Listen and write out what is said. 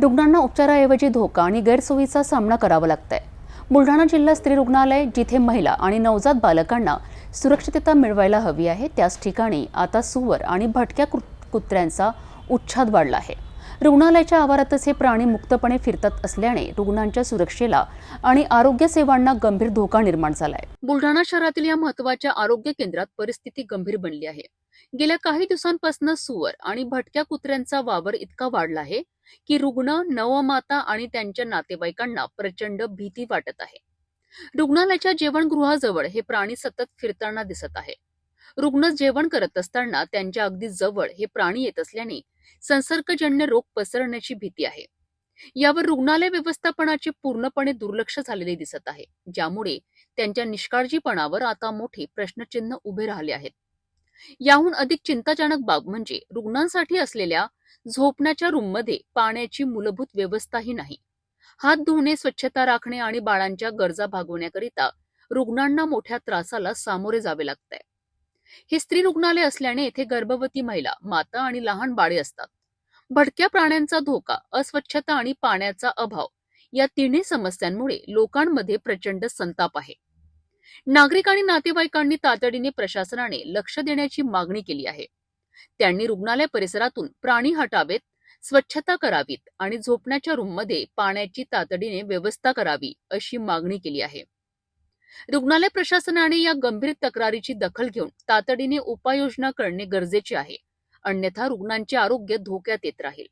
रुग्णांना उपचाराऐवजी धोका आणि गैरसोयीचा सामना करावा लागतंय. बुलढाणा जिल्हा स्त्री रुग्णालय जिथे महिला आणि नवजात बालकांना सुरक्षितता मिळवायला हवी आहे त्याच ठिकाणी आता सुवर आणि भटक्या कुत्र्यांचा उच्छाद वाढला आहे. रुग्णालयाच्या आवारातच हे प्राणी मुक्तपणे फिरतात असल्याने रुग्णांच्या सुरक्षेला आणि आरोग्य सेवांना गंभीर धोका निर्माण झालाय. बुलढाणा शहरातील या महत्त्वाच्या आरोग्य केंद्रात परिस्थिती गंभीर बनली आहे. गेल्या काही दिवसांपासून सुवर आणि भटक्या कुत्र्यांचा वावर इतका वाढला आहे की रुग्ण नवमाता आणि त्यांच्या नातेवाईकांना प्रचंड भीती वाटत आहे. रुग्णालयाच्या जेवणगृहाजवळ हे प्राणी सतत फिरताना दिसत आहे. रुग्ण जेवण करत असताना त्यांच्या अगदी जवळ हे प्राणी येत असल्याने संसर्गजन्य रोग पसरण्याची भीती आहे. यावर रुग्णालय व्यवस्थापनाचे पूर्णपणे दुर्लक्ष झालेले दिसत आहे ज्यामुळे त्यांच्या निष्काळजीपणावर आता मोठे प्रश्नचिन्ह उभे राहिले आहेत. याहून अधिक चिंताजनक बाब म्हणजे रुग्णांसाठी असलेल्या झोपण्याच्या रूममध्ये पाण्याची मूलभूत व्यवस्थाही नाही. हात धुणे स्वच्छता राखणे आणि बाळांच्या गरजा भागवण्याकरिता रुग्णांना मोठ्या त्रासाला सामोरे जावे लागते. हे स्त्री रुग्णालय असल्याने येथे गर्भवती महिला माता आणि लहान बाळे असतात. भटक्या प्राण्यांचा धोका अस्वच्छता आणि पाण्याचा अभाव या तिन्ही समस्यांमुळे लोकांमध्ये प्रचंड संताप आहे. नागरिक आणि नातेवाईकांनी तातडीने प्रशासनाने लक्ष देण्याची मागणी केली आहे. त्यांनी रुग्णालय परिसरातून प्राणी हटावेत स्वच्छता करावीत आणि झोपण्याच्या रूममध्ये पाण्याची तातडीने व्यवस्था करावी अशी मागणी केली आहे. रुग्णालय प्रशासनाने या गंभीर तक्रारीची दखल घेऊन तातडीने उपाययोजना करणे गरजेचे आहे. अन्यथा रुग्णांचे आरोग्य धोक्यात येत राहील.